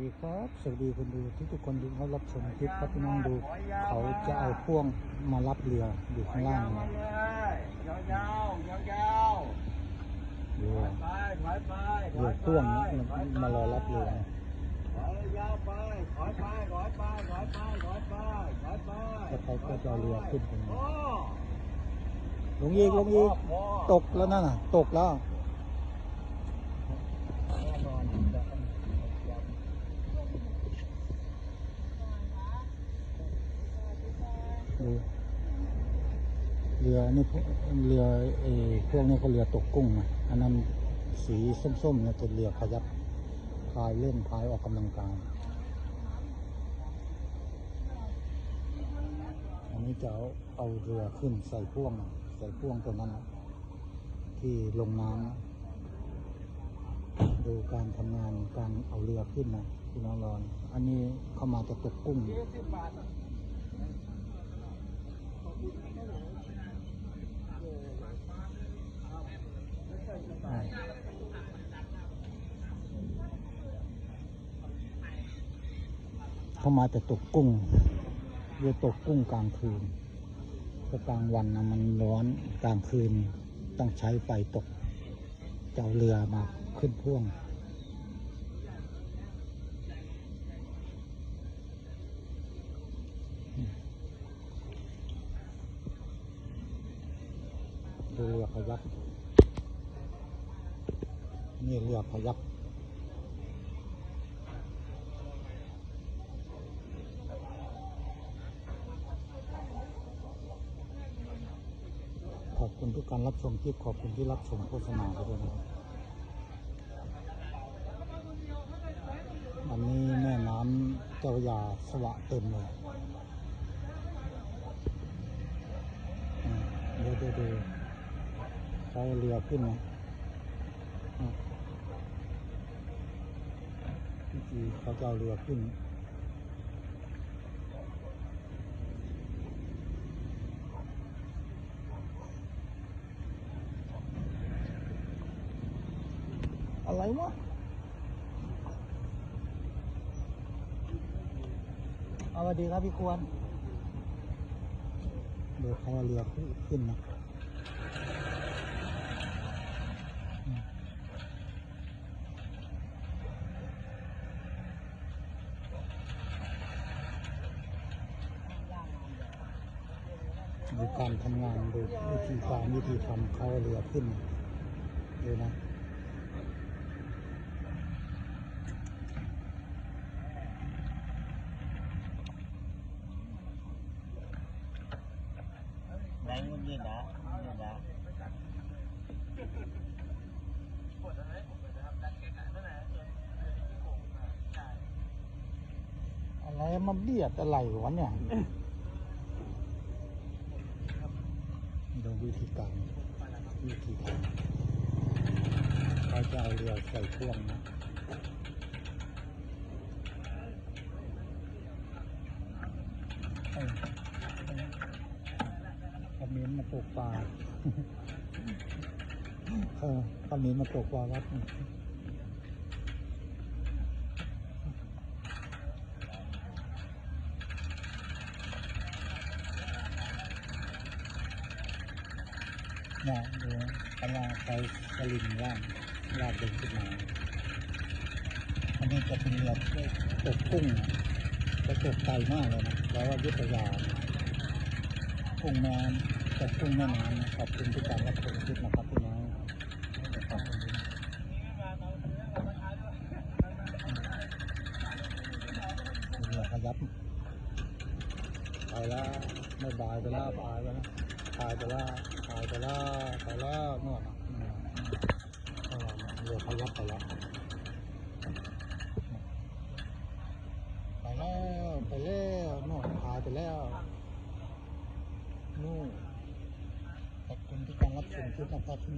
ดีครับ สวัสดีคนดูที่ทุกคนที่เขารับชมคลิปครับพี่น้องดู เขาจะเอาพ่วงมารับเรืออยู่ข้างล่างมานะเลยยาวยาวยาวยาวเรือไปถอยไปเรือพ่วงนะมันมารอรับเรือนะถอยยาวไปถอยไปถอยไปถอยไปถอยไปถอยไปแล้วเขาก็จะเอาเรือขึ้นตรงนี้โอ้ลงอีกลงอีกตกแล้วนั่นน่ะ ตกแล้วดู เรือนี่พวกเรือเอพวกนี้เขาเรือตกกุ้งนะอันนั้นสีส้มๆเนี่ยเป็นเรือขยักพายเล่นพายออกกำลังกายอันนี้จะเอาเอาเรือขึ้นใส่พ่วง ใส่พ่วงตัวนั้น ที่ลงน้ำดูการทำงานการเอาเรือขึ้นนะพี่น้องรอน อันนี้เข้ามาจะตกกุ้ง ยี่สิบบาท อ่า เข้ามาจะตกกุ้งเรือตกกุ้งกลางคืนก็กลางวันนะมันร้อนกลางคืนต้องใช้ไฟตกเจะเอาเรือมาขึ้นพ่วง ดูเรือพยักนี่เรือพยัก อบคุณทุกการรับชมคลิปขอบคุณที่รับชมโฆษณาไปด้วยนะครับอันนี้แม่น้ำเจ้ายาสวะเต็มเลยเดี๋ยวเดี๋ยวเดี๋ยวเขาเรือขึ้นนะอ่เขาจะเอาเรือขึ้น อะไรวะ เอาสวัสดีครับพี่ควรเดี๋ยวเขาเอาเรือขึ้นนะอืมดูการทำงานดูวิธีการวิธีทำเขาเอาเรือขึ้นดูนะ แรงมั นยืดนะยืดนะอะไรมาเบียดอะไรวะเนี่ย ดูวิธีการวิธีการเขาจะเอาเรือใส่พ่วงนะเออคอ มเมนต์มาตกปลาเออคอมเมนต์มาตกปลาวัดนี่เนี่ยดูกำลังใช้สลิงล่างลากดึงขึ้นมา อันนี้จะเป็นเรือตกกุ้งจะตกไกลมากเลยนะแล้วว่ายุทธยา กุ้งแม่ตกกุ้งแม่น้ำนะขอบคุณทุกการรับชมคลิปนะครับพี่น้องขอบคุณเรือขยับไปแล้วไม่บายไปแล้วบายไปแล้วตายไปแล้วตายไปแล้วไปแล้วนวดเรือพยับไปแล้วไปแล้วไปแล้วนวดตายไปแล้ว นู่นขอบคุณ